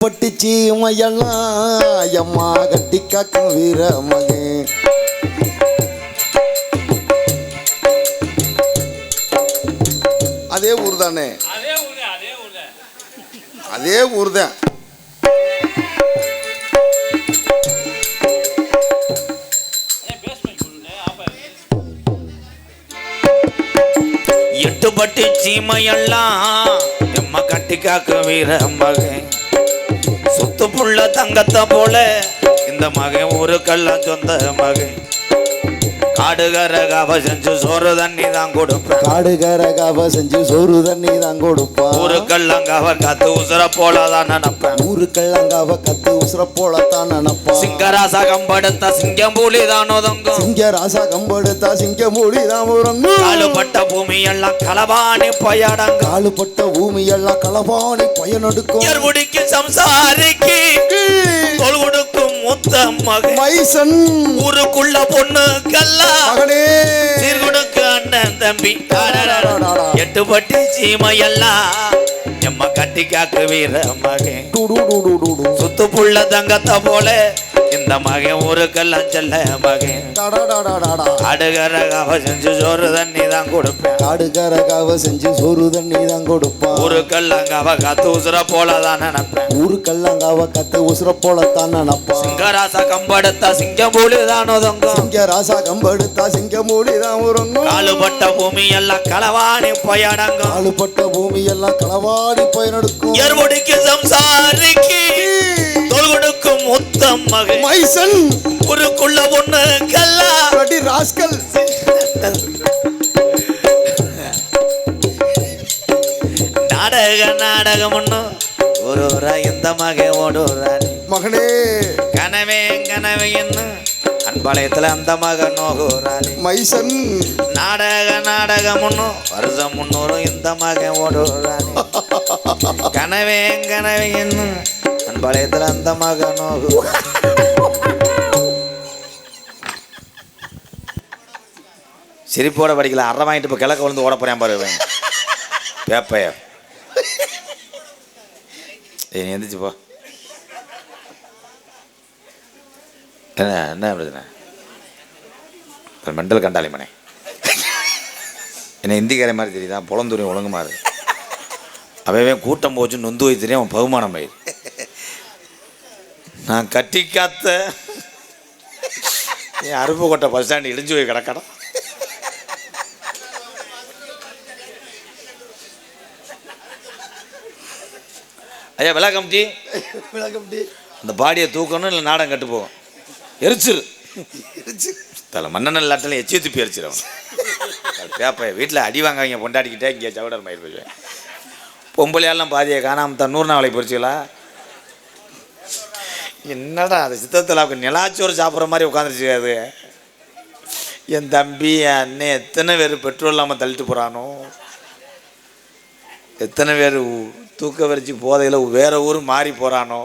பட்டுச்சி மையெல்லாம் எம்மா கட்டி காக்கும் வீர மகன். அதே ஊர் தானே அதே ஊரு தான் எட்டுப்பட்டி சீமையெல்லாம் எம்ம கட்டி காக்க வீர மகன். முத்து புள்ள தங்கத்தை போல. இந்த மகன் ஒரு கள்ள சொந்த மகன். காடுகர கவ செஞ்சு சோறு தண்ணி தான் கொடுப்பேன் காடுகரகாவ செஞ்சு சோறு தண்ணி தான் கொடுப்பான் ஒரு கள்ளங்கவ காத்து உசுர போல தான் நினைப்பேன் ஊருக்கெல்லாங்காவ கத்து உசுர போலத்தான் நினப்பான் சிங்கராசா கம்படுத்த சிங்கம் புலி தான் ஒதுங்கும். சிங்க ராசா கம்பெடுத்தா சிங்க மூடி தான் உறங்கும் காலுப்பட்ட பூமி எல்லாம் களவாணி பயடங்க காலுப்பட்ட பூமி எல்லாம் களபாணி பயனெடுக்கும் சம்சாரிக்கு. தோல் கொடுக்கும் முத்த மகன். மைசன். ஊருக்குள்ள பொண்ணு கல்லா மகனே அண்ணன் தம்பி. எட்டு பட்டி சீமையெல்லாம் எம்ம கட்டி காக்கு வீர மகன். சுத்து புள்ள தங்கத்தை போல இந்த மகன் ஊருக்கெல்லாம் செல்ல மகன். டாடா டாடா டாடா. அடுகர கவ செஞ்சு சோறு தண்ணி தான் கொடுப்பேன். காடுகரகாவ செஞ்சு சோறு தண்ணி தான் கொடுப்பான். ஊருக்கெல்லாம் கவ காத்து உசுர போல தான் நினைப்பேன். ஊருக்கெல்லாங்காவ கத்து உசுர போலத்தான் நினப்பான். சிங்கராசா கம்படுத்தா சிங்கம் போலி தான் ஒதுங்கும். சிங்க ராசா கம்பெடுத்தா சிங்க மூடி தான் உறங்கும் காலுப்பட்ட பூமி எல்லாம் களவாணி பயடங்கும் காலுப்பட்ட பூமி எல்லாம் களவாடி பயனெடுக்கும் எருமுடிக்கு சம்சாரிக்கு. தோல் கொடுக்கும் முத்தம் மகன். மைசன். ஊருக்குள்ள பொண்ணு கல்லா. அடி ராஸ்கல். நாடக நாடகம் ஒண்ணு. ஒரு ஊரா இந்த மகன் ஓடுறானே மகனே. கனவே கனவே என்ன? அன்பாளையத்துல அந்த மகன் நோகுறானே மைசன். நாடக நாடகம் ஒண்ணு. வருஷம் முன்னூறு இந்த மகன் ஓடுறானே கனவே கனவே என்ன? வளையத்தில் அந்த மகன் சிரிப்போட படிக்கல அரை வாங்கிட்டு இப்போ கிழக்க விழுந்து ஓட போறேன் பாருவேன் பேப்பைய. நீ எந்திரிச்சு போ. என்ன என்ன பிரச்சனை? மெண்டல் கண்டாளி மனே. என்ன இந்திக்கார மாதிரி தெரியுதா? புலந்தூரி ஒழுங்கு மாறு அவன் கூட்டம் போச்சு நொந்து போய் தெரியும் அவன் பகுமானம் ஆயிடு நான் கட்டி காத்த என் அருப்புக்கோட்டை பஸ் ஸ்டாண்ட் இடிஞ்சு போய் கிடக்கணும் ஐயா விழா கமிட்டி அந்த பாடியை தூக்கணும் இல்லை நாடம் கட்டு போகும். எரிச்சிரு. தலை மன்னன் இல்லாட்டில் எச்சி துப்பி எரிச்சிடும் பேப்ப வீட்டில் அடி வாங்குவீங்க பொண்டாடிக்கிட்டே இங்கே சவடர் மயிர் போய் பொம்பளையாலாம் பாதியை காணாம தான் நூறு நாளைக்கு பொறிச்சிங்களா என்னடா அது? சித்தத்தில் நிலாச்சோறு சாப்பிட்ற மாதிரி உட்காந்துருச்சு அது. என் தம்பி என் அண்ணன் எத்தனை பேர் பெட்ரோல் இல்லாமல் தள்ளிட்டு போகிறானோ எத்தனை பேர் தூக்க வரிச்சு போதையில் வேற ஊர் மாறி போகிறானோ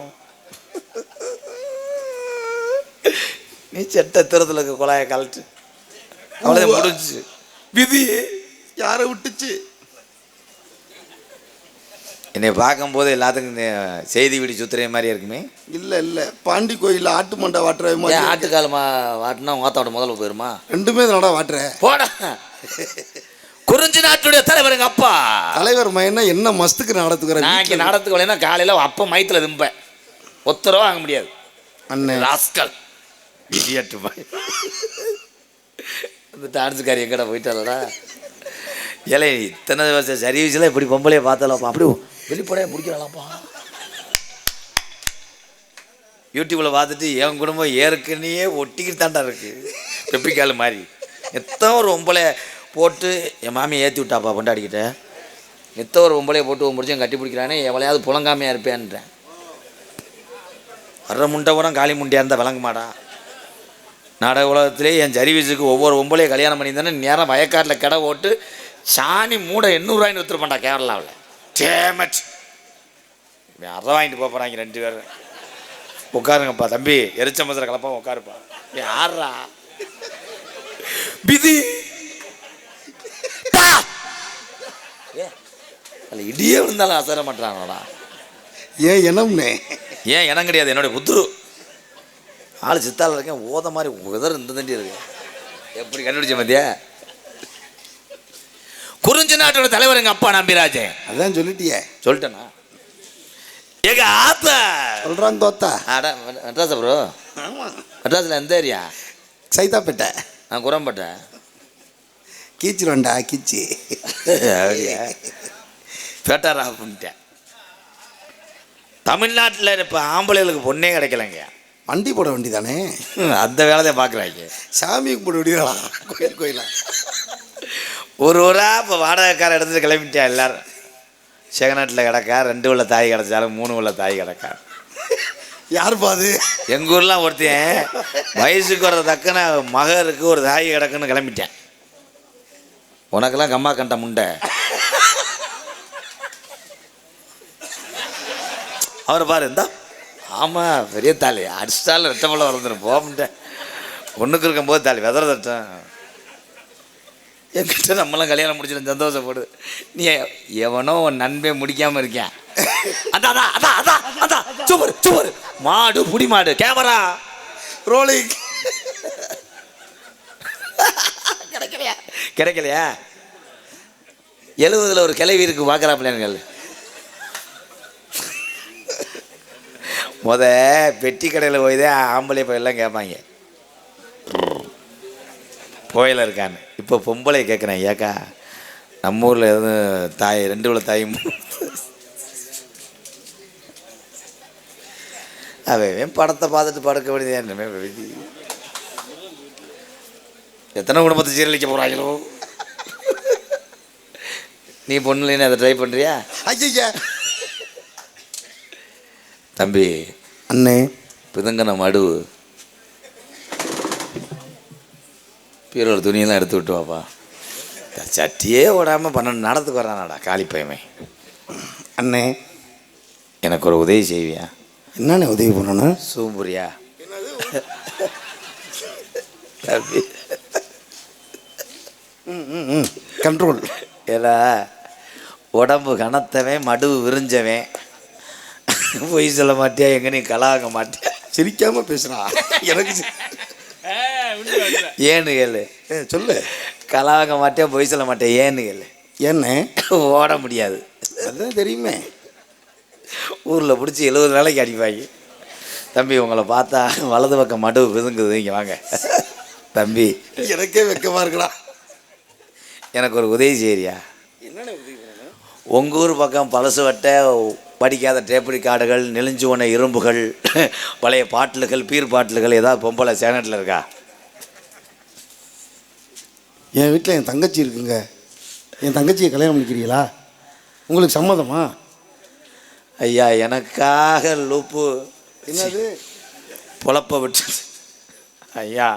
நீ செட்ட திறத்தில் இருக்க குழாயை கழட்டு. அவ்வளோ முடிஞ்சு விதி யாரை விட்டுச்சு? என்னை பார்க்கும்போது எல்லாத்துக்கும் செய்தி வீடு சுத்துற மாதிரி இருக்குமே. இல்ல இல்ல. பாண்டி கோயில்ல ஆட்டு மண்டை வாட்டுற மாதிரி ஏன் ஆட்டுக்கால் மா வாட்டினா ஓத்தாவோட முதல்ல போயிருமா ரெண்டுமே தானடா வாட்டுற? போடா. குறிஞ்சி நாட்டுடைய தலைவர் எங்க அப்பா. தலைவர் மயனா என்ன மஸ்துக்கு நடத்துக்கிற நான் இங்கே நடத்துக்கு வரலைன்னா காலையில் அப்பா மயத்தில் திம்பேன். ஒத்தரவா வாங்க முடியாது. அண்ணன் ராஸ்கல். இடியட்டு பாய் அந்த டான்ஸுக்காரி எங்கடா போயிட்டாலடா ஏலே இத்தனை வருஷம் சர்வீஸில் இப்படி பொம்பளைய பார்த்தாலப்பா அப்படி வெளிப்படையாக பிடிக்கிறாளாப்பா யூடியூப்பில் பார்த்துட்டு என் குடும்பம் ஏற்கனவே ஒட்டிக்கிட்டு தாண்டா இருக்குது பெப்பிக்கால் மாதிரி. எத்தனை ஒரு பொம்பளைய போட்டு என் மாமியை ஏற்றி விட்டாப்பா கொண்டாடிக்கிட்ட எத்தனை ஒரு பொம்பளைய போட்டு முடிச்சு கட்டி பிடிக்கிறானே எவளையாவது புலங்காமையாக இருப்பேன்றேன். வர்ற முண்டை கூட காளி முண்டையாக இருந்தால் விளங்க மாடா நாடக உலகத்திலே என் ஜரிவீஸுக்கு ஒவ்வொரு ஒம்பளையும் கல்யாணம் பண்ணியிருந்தேன்னு நேரம் வயக்காட்டில் கடை ஓட்டு சாணி மூடை எண்ணூறுரூவாயின்னு விற்றுருப்பான்டா கேரளாவில். டேமட் அரை வாங்கிட்டு போக போகிறாங்க ரெண்டு பேரும். உட்காருங்கப்பா தம்பி. எரிச்ச மதுரை கலப்பா உட்காருப்பா. யாரா பிதி. அதுல இடியே விழுந்தாலும் அசர மாட்டானோடா ஏன் இனம்னே ஏன் இடம் கிடையாது. என்னுடைய புத்துரு ஆள் சித்தால இருக்கேன். ஓத மாதிரி உதர் இந்த தண்டி இருக்கு. எப்படி கண்டுபிடிச்ச மத்தியா குறிஞ்சி நாட்டோட தலைவர் எங்க அப்பா நம்பிராஜன் அதான் சொல்லிட்டியே. சொல்லிட்டேனா? எங்க ஆத்தா. சொல்றான் தோத்தா. அட மெட்ராஸா ப்ரோ மெட்ராஸில் எந்த ஏரியா? சைதாப்பேட்டை. நான் குரம்பட்டை. கீச்சிருவேன்டா கீச்சி. அப்படியா? பேட்டார் பண்ணிட்டேன். தமிழ்நாட்டில் இப்போ ஆம்பளைகளுக்கு பொண்ணே கிடைக்கலங்க. வண்டி போட வேண்டியதானே? அந்த வேலை தான் பார்க்குறாங்க. சாமிக்கு போட வேண்டியதா கோயில் கோயிலா? ஒரு ஊரா இப்போ வாடகைக்கார எடுத்துட்டு கிளம்பிட்டேன் எல்லாரும். செகநாட்டில் கிடக்கா ரெண்டு உள்ள தாய் கிடச்சாலும் மூணு உள்ள தாய் கிடக்கா. யார் பாது எங்கள் ஊர்லாம் ஒருத்தன் வயசுக்கு வர தக்கன மகருக்கு ஒரு தாய் கிடக்குன்னு கிளம்பிட்டேன். உனக்கெல்லாம் கம்மா கண்ட முண்டை. அவரை பாரு இந்தா. ஆமாம் பெரிய தாலி. அடிச்சிட்டாலும் ரெட்டமல்ல வளர்ந்துடும் போக முடியேன் ஒன்றுக்கு இருக்கும்போது தாலி வெதற தட்டம் என்கிட்ட நம்மளாம் கல்யாணம் முடிச்சிடும் சந்தோஷப்படு நீ எவனோ உன் நண்பே முடிக்காமல் இருக்கேன். அதான் அதான் அதான் அதான் அதான். சூப்பர் சூப்பர் மாடு புடி மாடு கேமரா. ரோலிங். கிடைக்கலையா? கிடைக்கலையா? எழுபதுல ஒரு கிளவி இருக்கு பார்க்குறா பிள்ளைங்கள் முத பெட்டி கடையில் போய் தான் ஆம்பளை பையெல்லாம் கேட்பாங்க. கோயில் இருக்கான்னு. இப்போ பொம்பளை கேட்குறேன் ஏக்கா நம்ம ஊரில் எதுவும் தாய் ரெண்டு உள்ள தாய் அவன் படத்தை பார்த்துட்டு படுக்க வேண்டியது என்னமே விதி எத்தனை குடும்பத்தை சீரழிக்க போகிறாங்களோ நீ பொண்ணு இல்லைன்னு அதை ட்ரை பண்ணுறியா ஐயா தம்பி அண்ணே. பிதுங்கின மடு பீரோட துணியெல்லாம் எடுத்து விட்டு வாப்பா. சட்டியே ஓடாமல் பன்னெண்டு நடத்துக்கு வரானாடா காளி பையமே. அண்ணே. எனக்கு ஒரு உதவி செய்வியா? என்னண்ணே உதவி பண்ணணும்? சூம்புரியா தம்பி. ம் ம் ம். கண்ட்ரோல். ஏலா உடம்பு கனத்தவன் மடு விரிஞ்சவன். பொய் சொல்ல மாட்டியா? எங்க நீ கலாக மாட்டியா? சிரிக்காம பேசுறா எனக்கு ஏன்னு கேளு. ஏ, சொல்லு. கலாக மாட்டியா பொய் சொல்ல மாட்டேன் ஏன்னு கேளு. ஏண்ணே ஓட முடியாது. அதான் தெரியுமே. ஊரில் பிடிச்சி எழுபது நாளைக்கு அடிப்பாங்க. தம்பி உங்களை பார்த்தா வலது பக்கம் மடு விதுங்குது இங்கே வாங்க. தம்பி. எனக்கே வெக்கமா இருக்குடா. எனக்கு ஒரு உதவி செய்யறியா? உங்கள் ஊர் பக்கம் பழசு வட்டை படிக்காத டேப்படி கார்டுகள் நெளிஞ்சுவன இரும்புகள் பழைய பாட்டில்கள் பீர் பாட்டில்கள் ஏதாவது பொம்பளை சேனட்டில் இருக்கா? என் வீட்டில் என் தங்கச்சி இருக்குங்க. என் தங்கச்சியை கல்யாணம் பண்ணிக்கிறீங்களா? உங்களுக்கு சம்மதமா? ஐயா எனக்காக லூப்பு. என்னது? பொழப்ப விட்டு ஐயா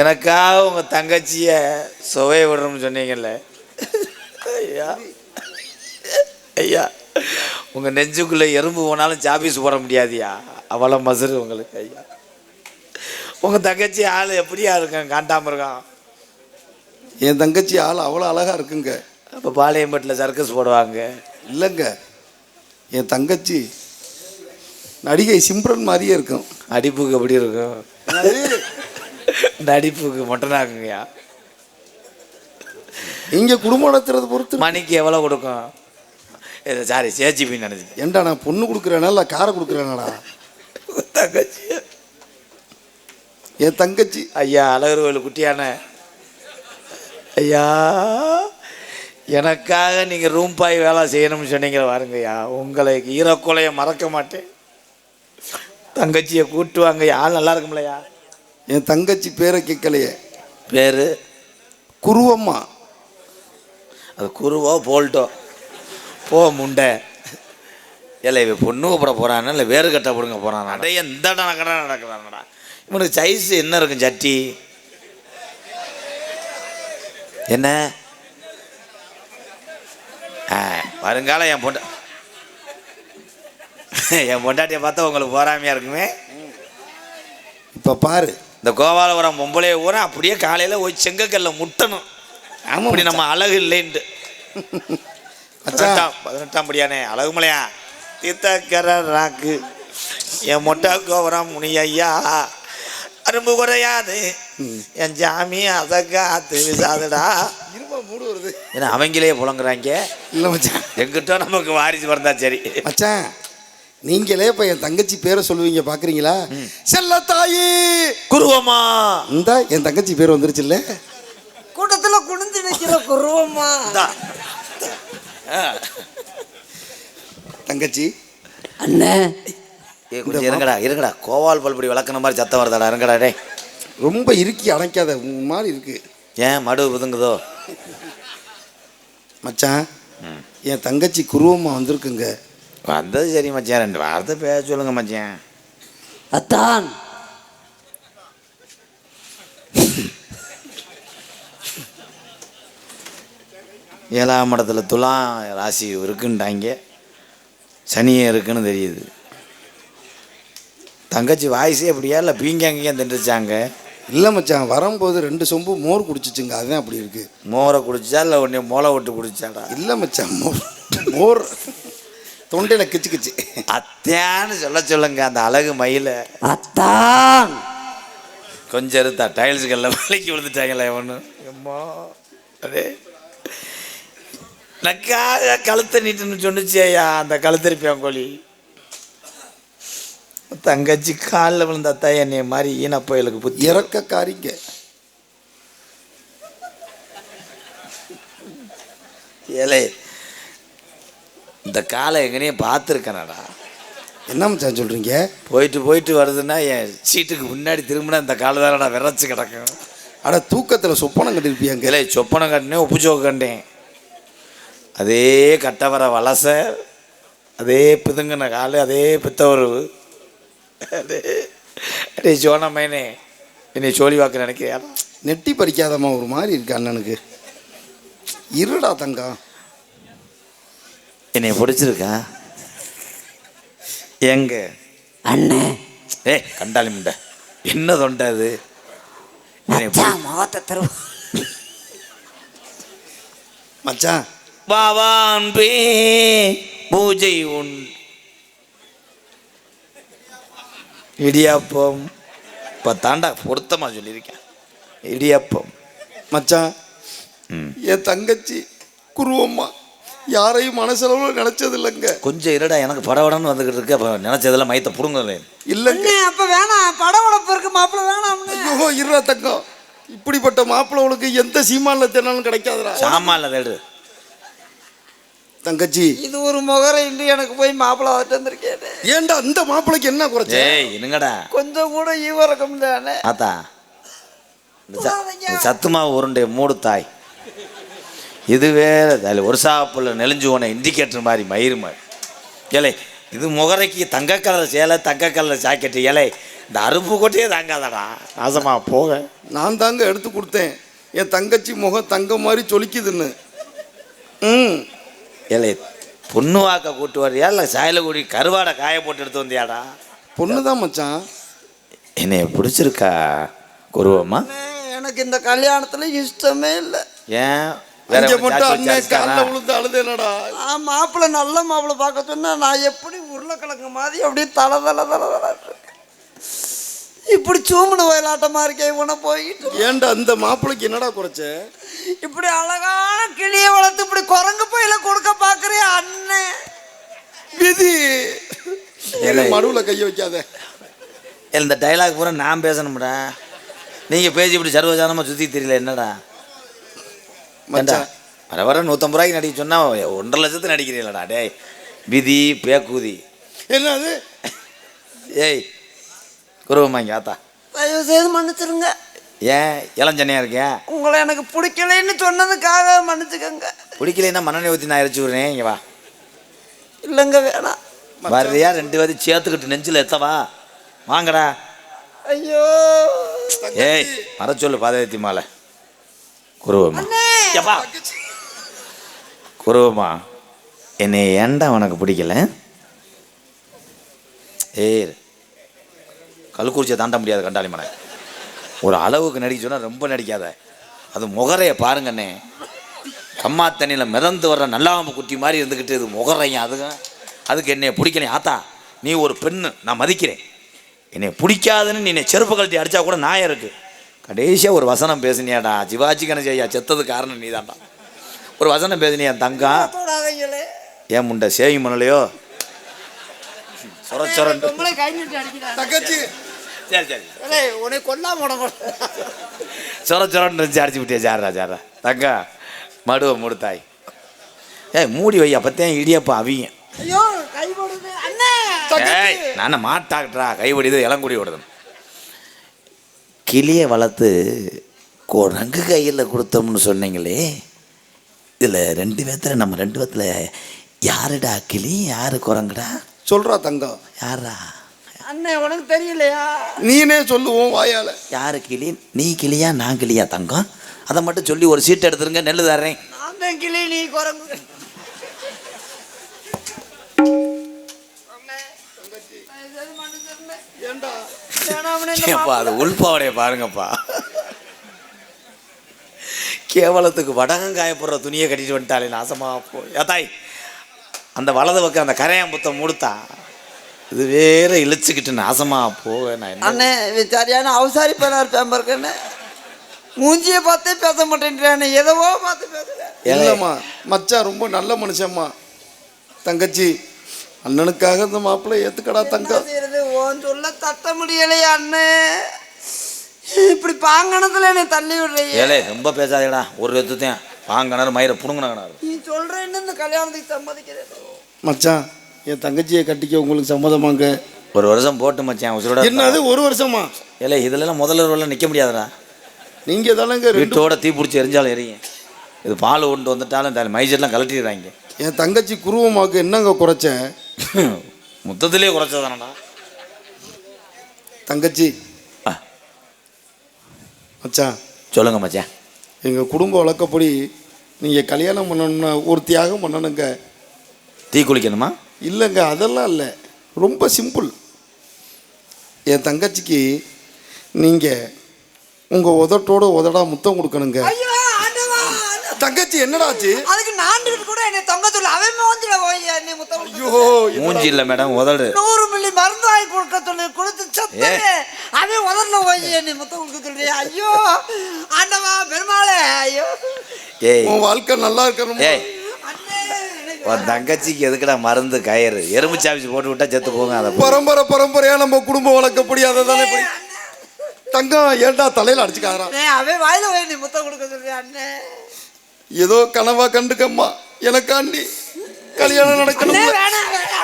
எனக்காக உங்கள் தங்கச்சியை சுவைய விடுறோம்னு சொன்னீங்கல்ல. ஐயா ஐயா உங்கள் நெஞ்சுக்குள்ளே எறும்பு போனாலும் சாபீஸ் போட முடியாதியா? அவ்வளோ மசுறு உங்களுக்கு ஐயா. உங்கள் தங்கச்சி ஆள் எப்படியா இருக்கான் காண்டாமல் இருக்கான் என் தங்கச்சி ஆள் அவ்வளோ அழகா இருக்குங்க. அப்போ பாளையம்பட்டில் சர்க்கஸ் போடுவாங்க. இல்லைங்க. என் தங்கச்சி நடிகை சிம்ரன் மாதிரியே இருக்கும். அடிப்புக்கு எப்படி இருக்கும்? நடிப்புக்கு மொட்டனாக்குங்கய்யா. இங்கே குடும்பம் நடத்துறது பொறுத்து மணிக்கு எவ்வளோ கொடுக்கும்? இது சாரி சேச்சிபின்னு நினச்சி ஏன்டா நான் பொண்ணு கொடுக்குறேனா இல்லை காரை கொடுக்குறேனாடா? தங்கச்சி என் தங்கச்சி ஐயா அழகர் கோயில் குட்டியான ஐயா எனக்காக நீங்கள் ரூம் பாய் வேலை செய்யணும்னு சொன்னீங்க பாருங்கய்யா உங்களை ஈரக்குலைய மறக்க மாட்டேன். தங்கச்சியை கூட்டு வாங்க ஆள் நல்லா இருக்கும்லையா என் தங்கச்சி பேரை கேட்கலையே. பேர்? குருவம்மா. அது குருவோ போல்ட்டோ. போ முண்டை. இல்லை இவன் பொண்ணு கூப்பிட போகிறானா இல்லை வேறு கட்ட பிடுங்க போகிறானா அடைய இந்த நடக்கிறா நடக்கிறானடா இவனுக்கு சைஸ் என்ன இருக்கும் சட்டி? என்ன? வருங்காலம் என் பொண்டா என் பொண்டாட்டியை பார்த்தா உங்களுக்கு போராமையாக இருக்குமே? இப்போ பாரு இந்த கோபாலபுரம் பொம்பளைய ஊரா அப்படியே காலையில் போய் செங்கக்கல்ல முட்டணும். ஆமாம் அப்படி நம்ம அழகு இல்லைன்ட்டு. பதினெட்டாம் பதினெட்டாம் படியானே அழகுமலையா சித்தக்கர ராக்கு. என் மொட்டை கோபுரம் முனியா அரும்பு குறையாது. என் ஜாமி அதை காத்து விசாதுடா. இருமா மூடு வருது. ஏன்னா அவங்களே புலங்குறாங்க. இல்லை மச்சான். எங்கிட்ட நமக்கு வாரிசு வந்தா சரி. மச்சான் நீங்களே இப்போ என் தங்கச்சி பேரை சொல்லுவீங்க பார்க்குறீங்களா செல்ல தாயி! குருவமா இந்த என் தங்கச்சி பேர் வந்துருச்சுல்ல? கூட்டத்துல குனிஞ்சு நிக்கிற குருவமா தங்கச்சி. அண்ணே ஏ கொஞ்சம் இருங்கடா இருங்கடா. கோவால் பல்படி விளக்குன மாதிரி சத்தம் வருதாடா இருங்கடா டே ரொம்ப இறுக்கி அணைக்காத உன் மாதிரி இருக்கு. ஏன் மடு புதுங்குதோ? மச்சான் என் தங்கச்சி குருவம்மா வந்திருக்குங்க. வந்தது சரி மச்சான். ரெண்டு வார்த்தை பேச சொல்லுங்க மச்சான். அத்தான். ஏழாம் இடத்துல துலாம் ராசி இருக்குன்ட்டாங்க சனியே இருக்குன்னு தெரியுது. தங்கச்சி வாய்ஸே அப்படியா? இல்லை பீங்காங்க தின்றுச்சாங்க? இல்லை மச்சான் வரும்போது ரெண்டு சொம்பு மோர் குடிச்சிச்சுங்க. அதுதான் அப்படி இருக்கு. மோரை குடிச்சா இல்லை உடனே மோளை விட்டு குடிச்சாடா? இல்லை மச்சான் மோர் மோர். தொண்டையில் கிச்சு கிச்சு. அத்தியான்னு சொல்ல சொல்லுங்க அந்த அழகு மயில. அத்தான். கொஞ்சம் இருந்தா டைல்ஸுகளில் விலைக்கு விழுந்துட்டாங்களே ஒன்று அம்மா அதே நக்காக கழுத்தை நீட்டுன்னு சொன்னுச்சேயா அந்த கழுத்தரிப்பியான் கோழி. தங்கச்சி காலில் விழுந்தாத்தா என்னைய மாதிரி ஈனப்பயலுக்கு புத்தி. இறக்கக்காரிங்க. ஏலே இந்த காலை எங்கனையும் பார்த்துருக்கேனடா. என்ன மச்சான் சொல்கிறீங்க போயிட்டு போயிட்டு வருதுன்னா என் சீட்டுக்கு முன்னாடி திரும்பினா இந்த காலை தானடா விரைச்சி கிடக்கும். அட தூக்கத்தில் சொப்பனம் கட்டிருப்பியாங்க இல்லை சொப்பனம் கட்டினேன் உப்பு சோக்கு கண்டேன். அதே கட்டவர வலச அதே பிதுங்கின காலு அதே பித்தவரவு. அதே அடே சோனமேனே என்னை சோழி வாக்கு நினைக்கிறியா? நெட்டி பறிக்காதம்மா ஒரு மாதிரி இருக்கு அண்ணனுக்கு. இருடா தங்கம். என்னை பிடிச்சிருக்கா? எங்க? அண்ணே. ஏய் கண்டாளி முண்டை என்ன தொண்டை அது? முகத்தை தருவ மச்சான். பாவான் பே பூஜை உண் இடியாப்பம். இப்போ தாண்டா பொருத்தமாக சொல்லியிருக்கேன். இடியாப்பம். மச்சான். என் தங்கச்சி குருவம்மா யாரையும் மனசளவில் நினைச்சது இல்லைங்க கொஞ்சம் இருடா எனக்கு படபடன்னு வந்துக்கிட்டு இருக்கு. அப்போ நினச்சதெல்லாம் மயத்தை பிடுங்கல. இல்லைங்க. அப்ப வேணாம். பட உடப்பு இருக்கு மாப்பிள்ள வேணாம் ஐயோ இருடா தங்கம். இப்படிப்பட்ட மாப்பிள்ளவளுக்கு எந்த சீமானில் தேனாலும் கிடைக்காதுடா. சாமான்ல தேடு. தங்கச்சி. இது ஒரு முகரை இன்று எனக்கு போய் மாப்பிள்ள வந்திருக்கேன். ஏன்டா அந்த மாப்பிள்ளைக்கு என்ன குறைச்ச ஏய் இருங்கடா கொஞ்சம் கூட ஈவரக்கம் தானே ஆத்தா இந்த ச- இந்த சத்து மாவு உருண்டை மூடு தாய். இது வேற அதில் ஒரு சாப்பிள்ள நெளிஞ்சு போன இண்டிகேட்டர் மாதிரி மயிறு மாதிரி. ஏலே இது முகரைக்கு தங்க கலர் சேலை தங்க கலர் ஜாக்கெட்டு ஏலே இந்த அருப்பு கொட்டையே தாங்காதடா. நாசமா போக. நான் தாங்க எடுத்து கொடுத்தேன். என் தங்கச்சி முகம் தங்க மாதிரி சொலிக்குதுன்னு. ம். ஏலே பொண்ணு வாக்க கூட்டு வரியா இல்லை சாயலகுடி கருவாடை காய போட்டு எடுத்து வந்தியாடா பொண்ணு தான் மச்சான் என்னைய பிடிச்சிருக்கா குருவம்மா எனக்கு இந்த கல்யாணத்துல இஷ்டமே இல்லை ஏன் வேற இங்க மட்டும் சாட்சி அண்ணன் வச்சாருக்கானா? காலில் விழுந்து அழுதேனடா மாப்பிள்ள நல்ல மாப்பிள்ள பார்க்க சொன்னா நான் எப்படி உருளைக்கிழங்கு மாதிரி அப்படியே தலை தலை தலை தலை இப்படி சூமனு வயலாட்டமா இருக்கேன் இவனை போயிட்டு. ஏன்டா அந்த மாப்பிள்ளைக்கு என்னடா குறைச்ச? இப்படி அழகான கிளியை வளர்த்து இப்படி குரங்கு பையில கொடுக்க பாக்குறேன் அண்ணன் விதி. மடுவில் கைய வைக்காத? இந்த டைலாக் பூரா நான் பேசணும்டா. நீங்கள் பேசி இப்படி சர்வசாதாரணமாக சுற்றி தெரியல என்னடா? மச்சான். வர வர நூற்றம்பது ரூபாய்க்கு நடிக்க சொன்னால் ஒன்றரை லட்சத்துக்கு நடிக்கிறீங்களடா டேய். விதி பேக்கூதி. என்னது? ஏய் குருவம்மாங்க ஆத்தா. தயவு செய்து மன்னிச்சிருங்க. ஏன்? இளஞ்சனையாக இருக்கேன் உங்களை எனக்கு பிடிக்கலைன்னு சொன்னதுக்காக மன்னிச்சுக்கோங்க. பிடிக்கலைன்னா மண்ணெண்ணெய் ஊற்றி நான் எரிச்சு விடுறேன் இங்கே வா. இல்லைங்க வேணாம். வர்றியா? ரெண்டு பேரும் சேர்த்துக்கிட்டு நெஞ்சில் எத்தவா? வாங்கடா. ஐயோ ஏய் வர சொல்லு பாதவத்தி மாலை. குருவம்மா. எப்பா குருவம்மா என்னை ஏன்டா உனக்கு பிடிக்கல? ஏய் கல்குறிச்சியை தாண்ட முடியாது கண்டாளி மனை ஒரு அளவுக்கு நடிக்க சொன்னால் ரொம்ப நடிக்காத. அது முகரைய பாருங்கண்ணே. கம்மா தண்ணியில் மிதந்து வர்ற நல்லாம்பு குட்டி மாதிரி இருந்துக்கிட்டு இது முகரையும் அதுங்க அதுக்கு என்னை பிடிக்கலையே. ஆத்தா நீ ஒரு பெண்ணு நான் மதிக்கிறேன். என்னை பிடிக்காதுன்னு நீ என்னை செருப்பு கழட்டி அடித்தா கூட நியாயம் இருக்கு. கடைசியாக ஒரு வசனம் பேசுனியாடா. சிவாஜி கணேச ஐயா செத்தது காரணம் நீ ஒரு வசனம் பேசுனியா தங்கம் ஏன் முண்டை சேவிங் பண்ணலையோ சொர சொரண்டு தங்கச்சி சரி சரி. உன்னை கொல்லாம உடம்பு சொர சொரன்னு இருந்துச்சு அடிச்சு விட்டியா? ஜாரா ஜாரா தங்கா மடுவை மூடுத்தாய். ஏய் மூடி வை அப்பத்தான் இடியப்பா அவிங்க. ஐயோ கை போடுது அண்ணே! ஏய் நான் மாட்டாக்கட்டா கைவடிது இளங்குடி ஓடுது கிளியை வளர்த்து குரங்கு கையில் கொடுத்தோம்னு சொன்னீங்களே இதில் ரெண்டு பேத்துல நம்ம ரெண்டு பேத்துல யாருடா? கிளி யாரு குரங்குடா? சொல்றா தங்கம். யாரா அண்ணே உனக்கு தெரியலையா? நீனே சொல்லுவோம் வாயால. யாரு கிளி? நீ கிளியா நான் கிளியா தங்கம்? அதை மட்டும் சொல்லி ஒரு சீட் எடுத்துருங்க நெல்லு தர்றேன். நான் தான் கிளி நீ குரங்கு. ஏப்பா அது உள்பாவடைய பாருங்கப்பா. கேவலத்துக்கு வடகம் காயப்படுற துணியை கட்டிட்டு வந்துட்டாலே நாசமா போ ஏத்தாய் அந்த வலது பக்கம் அந்த கரையான் புத்தம் முடுத்தா இது வேற இழுச்சுக்கிட்டு நாசமா போக நான் அண்ணே சரியான அவசாரி பேனா இருப்பேன் பாருக்கண்ணே மூஞ்சியை பார்த்தே பேச மாட்டேன்றானே எதவோ பார்த்து பேசுறேன் இல்லைம்மா மச்சான் ரொம்ப நல்ல மனுஷம்மா தங்கச்சி அண்ணனுக்காக இந்த மாப்பிள்ளை ஏத்துக்கடா செய்யறது? ஓன் சொல்ல தட்ட முடியலையா அண்ணே. இப்படி பாங்கணத்துல என்னை தள்ளி விடுறீங்க? ஏலே ரொம்ப பேசாதேடா ஒரு எத்துத்தையும் வாங்கினாரு மயிரை புடுங்கினாரு நீ சொல்றேன்னு இந்த கல்யாணத்துக்கு சம்மதிக்கிறேன் மச்சான் என் தங்கச்சியை கட்டிக்க உங்களுக்கு சம்மதமாங்க? ஒரு வருஷம் போட்டு மச்சான் உசுரோட என்னது ஒரு வருஷமா? ஏலே இதுலலாம் முதல்ல ரோல நிற்க முடியாதுடா. நீங்க தானங்க வீட்டோட தீ பிடிச்சி எரிஞ்சாலும் எரியும். இது பால் கொண்டு வந்துட்டாலும் இந்த மைஜெல்லாம் கழட்டிடுறாங்க. என் தங்கச்சி குருவமாக்கு என்னங்க குறைச்சேன் மொத்தத்திலே குறைச்சதானடா தங்கச்சி. மச்சான். சொல்லுங்க மச்சான். எங்கள் குடும்ப வழக்கப்படி நீங்கள் கல்யாணம் பண்ணணும்னா ஒரு தியாகம் பண்ணணுங்க. தீ குளிக்கணுமா? இல்லைங்க அதெல்லாம் இல்லை. ரொம்ப சிம்பிள். என் தங்கச்சிக்கு நீங்கள் உங்கள் உதட்டோட உதடா முத்தம் கொடுக்கணுங்க. ஐயோ ஆண்டவா! தங்கச்சி என்னடாச்சு? அதுக்கு நாண்டுகிட்டு கூட என்னை தொங்க சொல்ல அவன் மோந்திர போய் என்னை முத்தம் ஐயோ மூஞ்சி இல்லை மேடம் உதடு. நூறு மில்லி மருந்து வாங்கி கொடுக்க சொல்லி கொடுத்து சத்தே அவன் உதறல போய் என்னை முத்தம் கொடுக்க ஐயோ ஆண்டவா பெருமாளே ஐயோ. ஏய். உன் வாழ்க்கை நல்லா இருக்கணும்? ஏய் உன் தங்கச்சிக்கு எதுக்குடா மருந்து கயிறு? எறும்பு சாப்பிச்சு போட்டு விட்டா செத்து போங்க அதை. பரம்பரை பரம்பரையா நம்ம குடும்ப வழக்கப்படி அதை தானே படி தங்கம் ஏன்டா தலையில அடிச்சுக்காரான் அவன் வாயில போய் நீ முத்தம் கொடுக்க சொல்றியா அண்ணே? ஏதோ கனவா கண்டுக்கம்மா. எனக்காண்டி கல்யாணம் நடக்கணும்.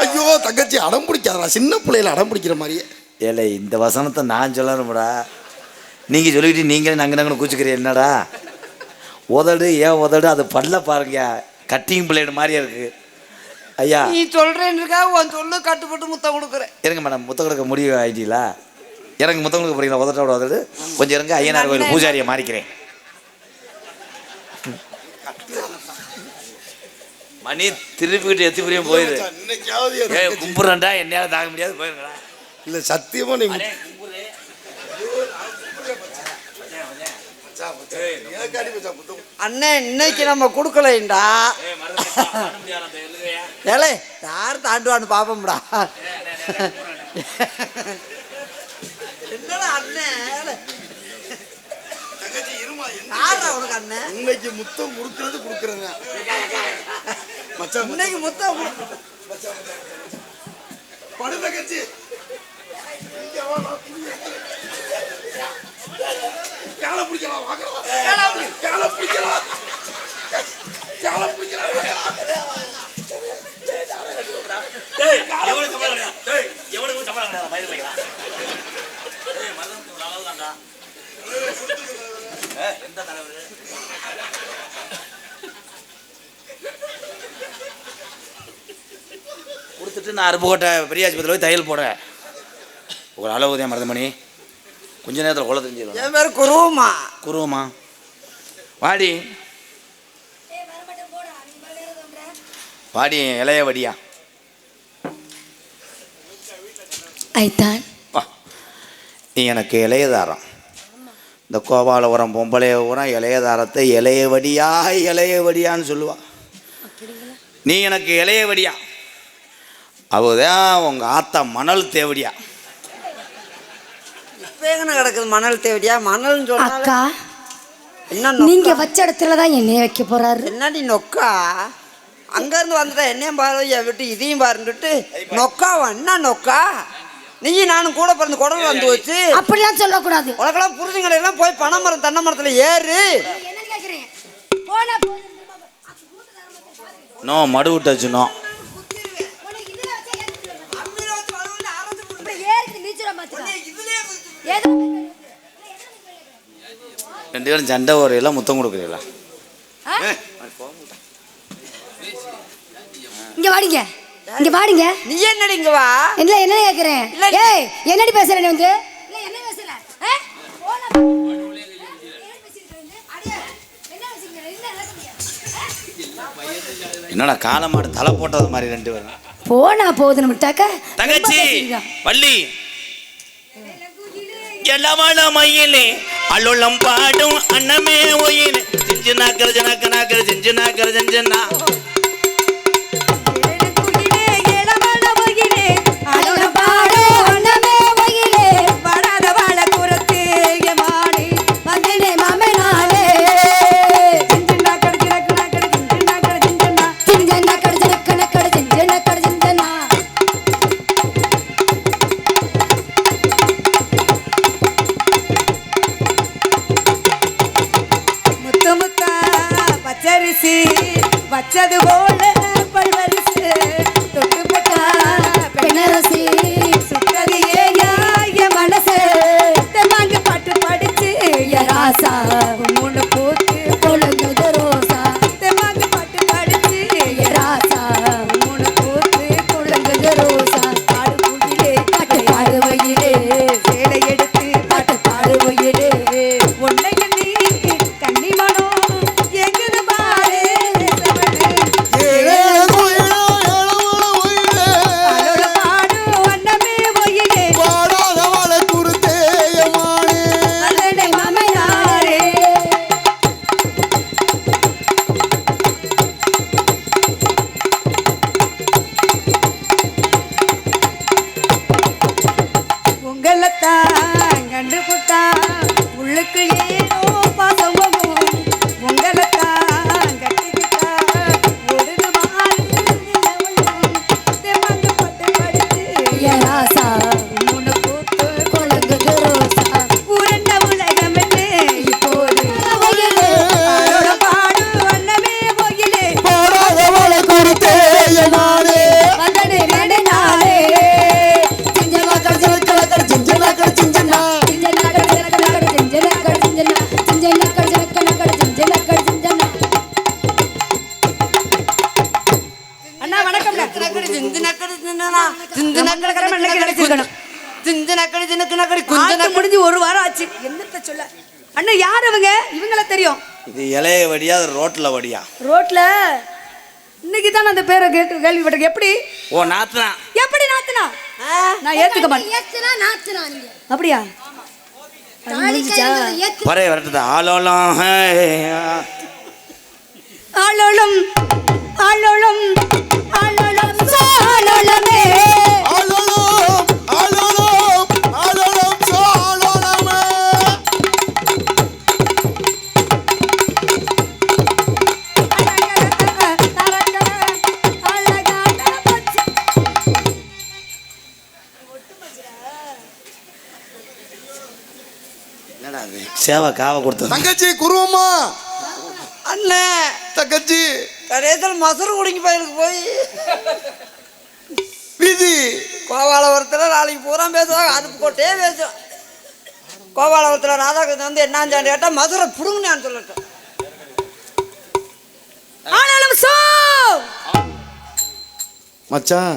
ஐயோ தங்கச்சி அடம் பிடிக்காதா சின்ன பிள்ளையில அடம் பிடிக்கிற மாதிரியே. ஏலே இந்த வசனத்தை நான் சொல்லணும்டா. நீங்கள் சொல்லிக்கிட்டு நீங்களே நங்கு நங்கன்னு கூச்சிக்கிறீ என்னடா? உதடு ஏன் உதடு? அது பல்ல பாருங்க கட்டிங் பிளேடு மாதிரியே இருக்கு. ஐயா. நீ சொல்றேன்னு உன் சொல்லு கட்டுப்பட்டு முத்தம் கொடுக்குறேன். இருங்க மேடம் முத்தம் கொடுக்க முடிவு ஆயிட்டீங்களா எனக்கு முத்தம் கொடுக்க போறீங்களா? உதட்டோட உதடு. கொஞ்சம் இருங்க ஐயனார் கோயில் பூஜாரியை மாறிக்கிறேன். மணி திருப்பிக்கிட்டு எத்தி புரியும் போயிரு. கும்பிட்றேன்டா என்னையால தாங்க முடியாது போயிருங்கடா. இல்ல சத்தியமா நீ முத்து- அண்ணே இன்னைக்கு நம்ம கொடுக்கலைண்டா ஏலே யார் தாண்டுவான்னு பாப்போம்டா. என்னடா அண்ணே? உனக்கு அண்ணன் இன்னைக்கு முத்தம் கொடுக்கறது கொடுக்குறேங்க. மச்சான் இன்னைக்கு முத்தம் கொடு- காலை பிடிக்கலாம் காலை பிடிக்கலாம் காலை பிடிக்கலாம் கொடுத்துட்டு நான் அருப்புக்கோட்டை பெரியாஸ்பத்திரியில் போய் தையல் போடுறேன். ஒரு அளவு தான் மருதமணி. கொஞ்ச நேரத்தில் கொலை தெரிஞ்சிடும் என் பேர் குருவமா குருவமா வாடி. வாடி இளைய வடியா. ஐத்தான் வா. நீ எனக்கு இளையதாரம் இந்த கோபாலபுரம் பொம்பளை உரம் இளையதாரத்தை இளைய வடியா இளைய வடியான்னு சொல்லுவா. நீ எனக்கு இளைய வடியா. அவதான் உங்க ஆத்தா மணல் தேவடியா. எங்கன கிடக்குது மணல் தேவடியா? மணல்னு சொன்னா அக்கா என்ன நீங்க நொக்கா? வச்ச இடத்துல தான் என்னைய வைக்க போறாரு. என்னடி நொக்கா? அங்க இருந்து வந்துட்டா என்னையும் பாரு என் விட்டு இதையும் பாருன்னுட்டு நொக்காவா? என்ன நொக்கா? நீ நானும் கூட பிறந்து குடல் வந்து வச்சு அப்படிலாம் சொல்லக்கூடாது. உனக்கெல்லாம் புரிஞ்சுங்களை எல்லாம் போய் பனை மரம் தென்னை மரத்துல ஏறு. என்ன கேக்குறீங்க? போனா நோ மடு விட்டாச்சு ரெண்டு பேரும் சண்டை ஓரையெல்லாம் முத்தம் கொடுக்குறீங்களா? இங்க வாடிங்க. இங்க வாடிங்க. நீ என்னடி இங்க வா? என்ன என்ன கேக்குறேன்? இல்ல. ஏய் என்னடி பேசுற நீ வந்து? இல்ல என்ன பேசுற? என்னடா காலமாடு தலை போட்டது மாதிரி ரெண்டு பேரும்? போனா போகுதுன்னு விட்டாக்க தங்கச்சி. வள்ளி எல்லமான மயிலே அலுளம் பாடும் அன்னமே ஒயிலே சிஞ்சு நாக்கர ஜனக்க நாக்கர சிஞ்சு நாக்கர ஜஞ்சனா அதோட ராசா রে இது இலைய வடியா அது ரோட்ல வடியா? ரோட்ல? இன்னைக்கு தான் அந்த பேரை கேட்டு கேள்விப்பட்டிருக்கேன். எப்படி? ஓ நாத்தனா. எப்படி நாத்துனா? நான் ஏத்துக்க மாட்டேன். அப்படியா? பறைய வரட்டுது. ஆலோலம் ஹே, ஆ. ஆளோளம் ஆளோளம். சேவை காவை கொடுத்தது. தங்கச்சி குருவம்மா. அண்ணே. தங்கச்சி. கடைசியில் மசரு குடிங்க பயிலுக்கு போய். விதி. கோபாலபுரத்தில் நாளைக்கு பூரா பேசுவாங்க. அதுக்கு போட்டே பேசுவோம் கோபாலபுரத்தில் ராதாகிருஷ்ணன் வந்து என்னான்னு கேட்டால் மதுரை புடுங்கன்னு சொல்லட்டும் ஆளோளம் சோ. மச்சான்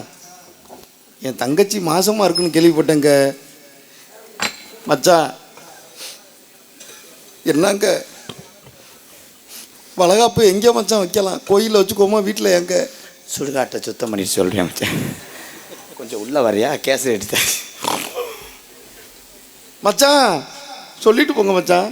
என் தங்கச்சி மாசமா இருக்குன்னு கேள்விப்பட்டேங்க. மச்சான் என்னங்க? வளகாப்பு எங்கே மச்சான் வைக்கலாம். கோயிலில் வச்சுக்கோமா வீட்டில் எங்க? சுடுகாட்டை சுத்தம் பண்ணி சொல்கிறேன் மச்சான். கொஞ்சம் உள்ள வரியா கேசரி எடுத்தேன் மச்சான் சொல்லிட்டு போங்க மச்சான்.